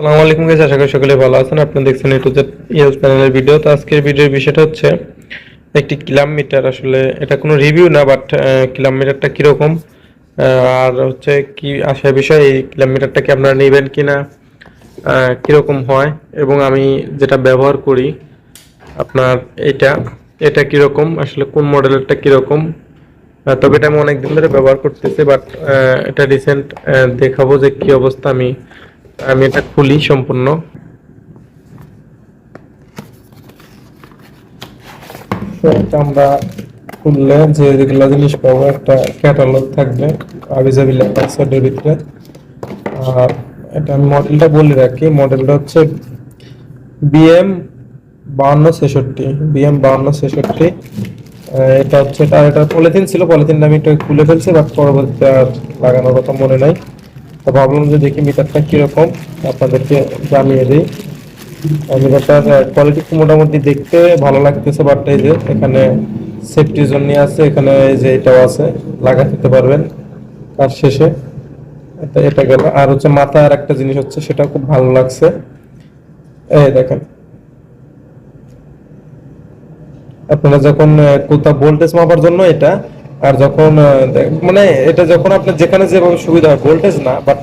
আসসালামু আলাইকুম গাইস আশা করি সকলে ভালো আছেন। আপনারা দেখছেন এটু জেড ইউজ প্যানেলের ভিডিও তো আজকের ভিডিওর বিষয়টা হচ্ছে, একটি কিলোমিটার আসলে এটা কোনো রিভিউ না বাট কিলোমিটারটা কীরকম? আর হচ্ছে কি আসার বিষয়, এই কিলোমিটারটা কি আপনারা নেবেন কি না কীরকম হয়? এবং আমি যেটা ব্যবহার করি, আপনার এটা এটা কীরকম? আসলে কোন মডেলেরটা কীরকম? তবে এটা আমি অনেকদিন ধরে ব্যবহার করতেছি বাট এটা রিসেন্ট দেখাবো যে কি অবস্থা আমি আমি এটা খুলি সম্পূর্ণ। আমরা খুললে যে যেগুলো জিনিস পাবো, একটা ক্যাটালগ থাকবে, আবিজাবি লেখা ভিতরে। আর এটা আমি মডেলটা বলে রাখি মডেলটা হচ্ছে বিএম বাউন্ন ছেষট্টি বিএম বাউন্ন ছেষট্টি। এটা হচ্ছে এটা এটা পলিথিন ছিল পলিথিনটা আমি একটু খুলে ফেলছি বাট পরবর্তীতে আর লাগানোর কথা মনে নাই। তো ভাবলাম যে দেখি মিটারটা আপনাদেরকে জানিয়ে দিই। মিটারটার কোয়ালিটি মোটামুটি দেখতে ভালো লাগতেছে বাট এই যে এখানে সেফটির জন্য আছে, এখানে এই যে এটাও আছে, লাগাতে পারবেন। কাজ শেষে এটা গেল। আর হচ্ছে মাথায় আর একটা জিনিস হচ্ছে সেটা খুব ভালো লাগছে। এই দেখেন। আপনারা যখন কোথাও ভোল্টেজ মাপার জন্য এটা আর যখন মানে এটা যখন আপনার যেখানে যেভাবে সুবিধা হয় ভোল্টেজ না বাট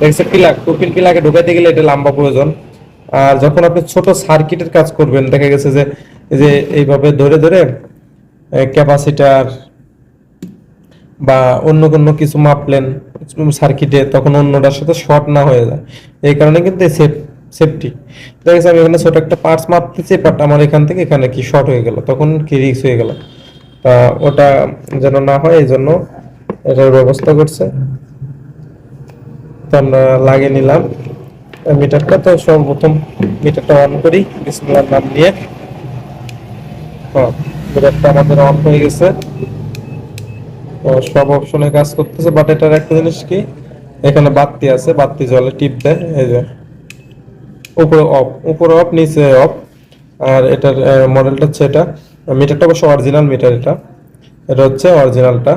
দেখছে পিলাক টু পিন পিলাকে ঢুকাইতে গেলে এটা লম্বা প্রয়োজন। আর যখন আপনি ছোট সার্কিটের কাজ করবেন, দেখা গেছে যে যে এইভাবে ধরে ধরে ক্যাপাসিটার বা অন্য কোনো কিছু মাপলেন সার্কিটে তখন অন্যটার সাথে শর্ট না হয়ে যায়। এই কারণে কিন্তু সেফ সেফটি দেখা গেছে আমি এখানে ছোট একটা পার্টস মাপতেছি বাট আমার এখান থেকে এখানে কি শর্ট হয়ে গেল, তখন কি রিক্স হয়ে গেল। ওটা যেন না হয়, এই জন্য এটার ব্যবস্থা করছে। তো আমরা লাগিয়ে নিলাম। মিটারটা তো সর্বপ্রথম মিটারটা অন করি, বিসমিল্লাহর নাম হ্যাঁ মিটারটা আমাদের অন হয়ে গেছে। তো সব অপশনে কাজ করতেছে বাট এটার একটা জিনিস কি? এখানে বাতি আছে, বাতি জলে টিপ দেয়, এই যে। উপরে অফ উপরে অফ নিচে অফ আর এটার মডেলটা হচ্ছে এটা। মিটারটা অবশ্য অরিজিনাল মিটার এটা। এটা হচ্ছে অরিজিনালটা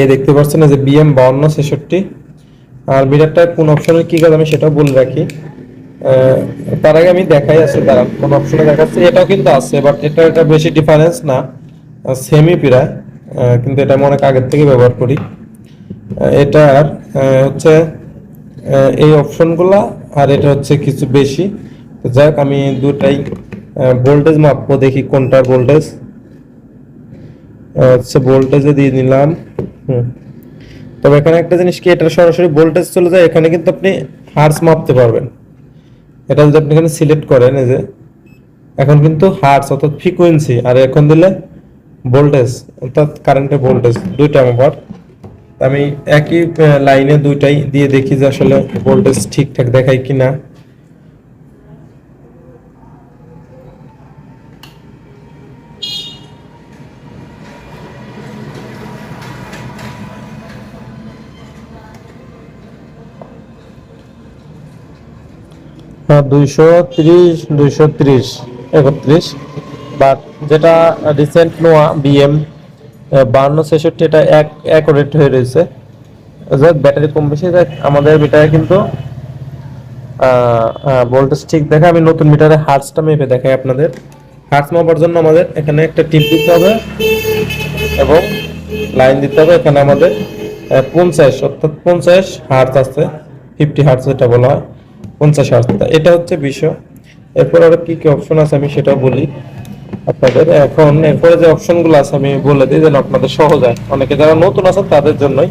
এই দেখতে পাচ্ছেন যে বিএম বাউন্ন ছেষট্টি। আর মিটারটা কোন অপশনের কি কাজ আমি সেটাও বলে রাখি। তার আগে আমি দেখাই আছে, তারা কোন অপশনে দেখাচ্ছে। এটাও কিন্তু আছে বাট এটা এটা বেশি ডিফারেন্স না। সেমই প্রায়। কিন্তু এটা আমি অনেক আগের থেকে ব্যবহার করি। এটার হচ্ছে এই অপশনগুলা আর এটা হচ্ছে কিছু বেশি। তো যাক আমি দুটাই ভোল্টেজ মাপবো, দেখি কোনটার ভোল্টেজ হচ্ছে ভোল্টেজে দিয়ে নিলাম। হুম। তবে এখানে একটা জিনিস কি, এটা সরাসরি ভোল্টেজ চলে যায়, এখানে কিন্তু আপনি হার্স মাপতে পারবেন। এটা যদি আপনি এখানে সিলেক্ট করেন, এই যে, এখন কিন্তু হার্স অর্থাৎ ফ্রিকোয়েন্সি আর এখন দিলে ভোল্টেজ অর্থাৎ কারেন্টের ভোল্টেজ দুইটা আমার। আমি একই লাইনে দুইটাই দিয়ে দেখি যে আসলে ভোল্টেজ ঠিকঠাক দেখায় কিনা। হ্যাঁ দুইশো তিরিশ, দুইশো ত্রিশ, একত্রিশ। বাট যেটা রিসেন্ট নোয়া বিএম বান্ন ছেষট্টি, এটা এক অ্যাকোরেট হয়ে রয়েছে। যাক ব্যাটারি কম বেশি, যাক, আমাদের মিটারে কিন্তু ভোল্টেজ ঠিক দেখা আমি নতুন মিটারে হার্টসটা মেপে দেখাই আপনাদের। হার্টস মাপার জন্য আমাদের এখানে একটা টিপ দিতে হবে এবং লাইন দিতে হবে। এখানে আমাদের পঞ্চাশ, অর্থাৎ পঞ্চাশ হার্টস আছে ফিফটি হার্টস যেটা বলা হয়। পঞ্চাশ হার্টস এটা হচ্ছে বিষয়। এরপর আরও কি কি অপশন আছে আমি সেটা বলি আপনাদের। এখন এরপরে যে অপশনগুলো আছে আমি বলে দিই যেন আপনাদের সহজ হয়। অনেকে যারা নতুন আছেন তাদের জন্যই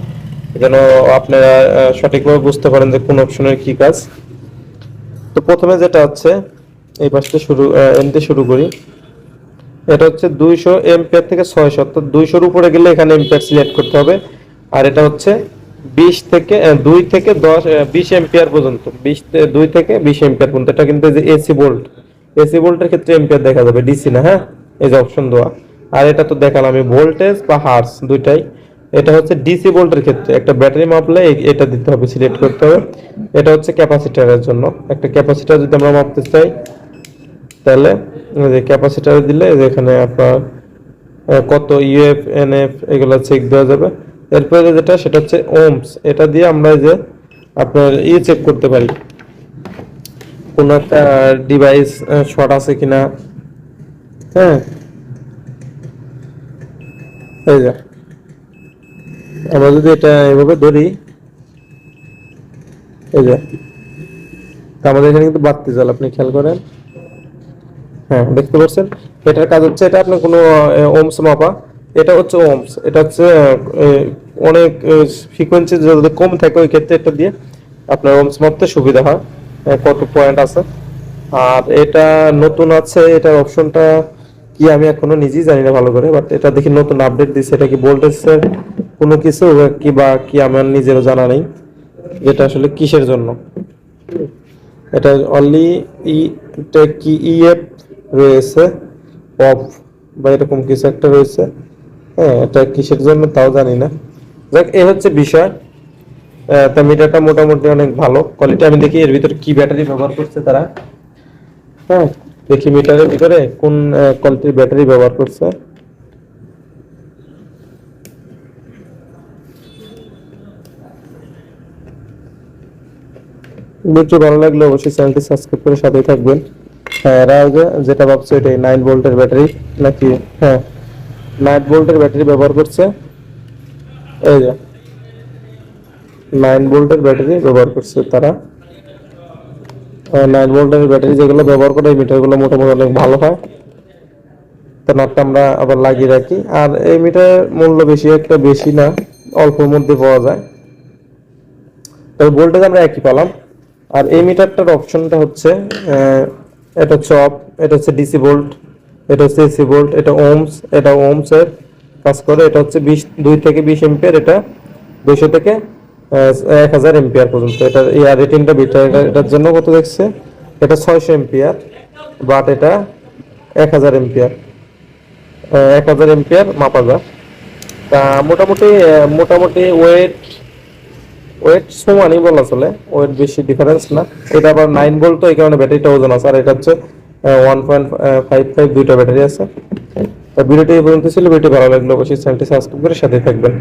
যেন আপনারা সঠিকভাবে বুঝতে পারেন যে কোন অপশনের কি কাজ। তো প্রথমে যেটা হচ্ছে, এই পাশটা শুরু এনতে শুরু করি। এটা হচ্ছে দুইশো এম্পিয়ার থেকে ছয়শো, অর্থাৎ দুইশোর উপরে গেলে এখানে এম্পিয়ার সিলেক্ট করতে হবে। আর এটা হচ্ছে বিশ থেকে দুই থেকে দশ বিশ এম্পিয়ার পর্যন্ত। বিশ দুই থেকে বিশ এম্পিয়ার পর্যন্ত। এটা কিন্তু যে এসি ভোল্ট এসি ভোল্টের ক্ষেত্রে এম্পিয়ার দেখা যাবে ডিসি না হ্যাঁ? এই যে অপশন দেওয়া। আর এটা তো দেখালাম আমি ভোল্টেজ বা হার্স দুইটাই। এটা হচ্ছে ডিসি ভোল্টের ক্ষেত্রে। একটা ব্যাটারি মাপলে এটা দিতে হবে সিলেক্ট করতে হবে। এটা হচ্ছে ক্যাপাসিটারের জন্য। একটা ক্যাপাসিটার যদি আমরা মাপতে চাই, তাহলে যে ক্যাপাসিটার দিলে এই যে এখানে আপনার কত ইউএফ এনএফ এগুলো চেক দেওয়া যাবে। এরপরে যেটা, সেটা হচ্ছে ওমস এটা দিয়ে আমরা যে আপনার ইয়ে চেক করতে পারি। কোন একটা ডিভাইস শর্ট আছে কিনা। হ্যাঁ? এই যে। আমরা যদি এটা এভাবে ধরি, এই যে। আমাদের এখানে কিন্তু বাড়তি জাল, আপনি খেয়াল করেন। হ্যাঁ দেখতে পাচ্ছেন? এটার কাজ হচ্ছে, এটা আপনার কোনো ওমস মাপা। এটা হচ্ছে ওমস এটা হচ্ছে অনেক ফ্রিকোয়েন্সি যদি কম থাকে, ওই ক্ষেত্রে এটা দিয়ে আপনার ওমস মাপতে সুবিধা হয়। কত পয়েন্ট আছে? আর এটা নতুন আছে, এটার অপশনটা কি আমি এখনও নিজেই জানি না ভালো করে বাট এটা দেখি নতুন আপডেট দিচ্ছে এটা কি ভোল্টেজের কোনো কিছু, কি বা কি আমার নিজেরও জানা নেই। এটা আসলে কিসের জন্য? এটা অনলি ই, এটা কি ইএফ রয়েছে অফ বা এরকম কিছু একটা রয়েছে। হ্যাঁ এটা কিসের জন্য তাও জানি না। দেখ এ হচ্ছে বিষয়। তা মিটারটা মোটামুটি অনেক ভালো। কোয়ালিটি আমি দেখি এর ভিতরে কি ব্যাটারি ব্যবহার করছে তারা। হ্যাঁ। দেখি মিটারের ভিতরে কোন কোয়ালিটির ব্যাটারি ব্যবহার করছে। ভিডিও ভালো লাগলে অবশ্যই চ্যানেলটি সাবস্ক্রাইব করে সাথেই থাকবেন। হ্যাঁ এরা আগে যেটা ভাবছে এটাই নাইন ভোল্টের ব্যাটারি নাকি? হ্যাঁ। নাইন ভোল্টের ব্যাটারি ব্যবহার করছে। এই যে নাইন ভোল্টের ব্যাটারি ব্যবহার করছে তারা। নাইন ভোল্টের ব্যাটারি যেগুলো ব্যবহার করে, এই মিটারগুলো মোটামুটি অনেক ভালো হয়। তো নাটটা আমরা আবার লাগিয়ে রাখি। আর এই মিটার মূল্য বেশি, একটা বেশি না, অল্পর মধ্যে পাওয়া যায়। তবে ভোল্টেজ আমরা একই পেলাম। আর এই মিটারটার অপশনটা হচ্ছে এটা হচ্ছে অফ এটা হচ্ছে ডিসি ভোল্ট এটা হচ্ছে এসি ভোল্ট এটা ওমস এটা ওমস এর কাজ করে, এটা হচ্ছে বিশ, দুই থেকে বিশ এম্পিয়ার এটা দুইশো থেকে এক হাজার এম্পিয়ার পর্যন্ত। এটা এই আর রেটিনটা এটার জন্য কত দেখছে? এটা ছয়শো এম্পিয়ার বাট এটা এক হাজার এম্পিয়ার এক হাজার এম্পিয়ার মাপা যায় তা মোটামুটি মোটামুটি ওয়েট ওয়েট সমানই বলা চলে ওয়েট বেশি ডিফারেন্স না। এটা আবার নাইন ভোল্ট তো এই কারণে ব্যাটারিটা ওজন আছে, আর এটা হচ্ছে ওয়ান পয়েন্ট ফাইভ ফাইভ দুইটা ব্যাটারি আছে। ভিডিওটি এই পর্যন্ত ছিল। ভিডিওটি ভালো লাগল অবশ্যই চ্যানেলটি সাবস্ক্রাইব করে সাথে থাকবেন।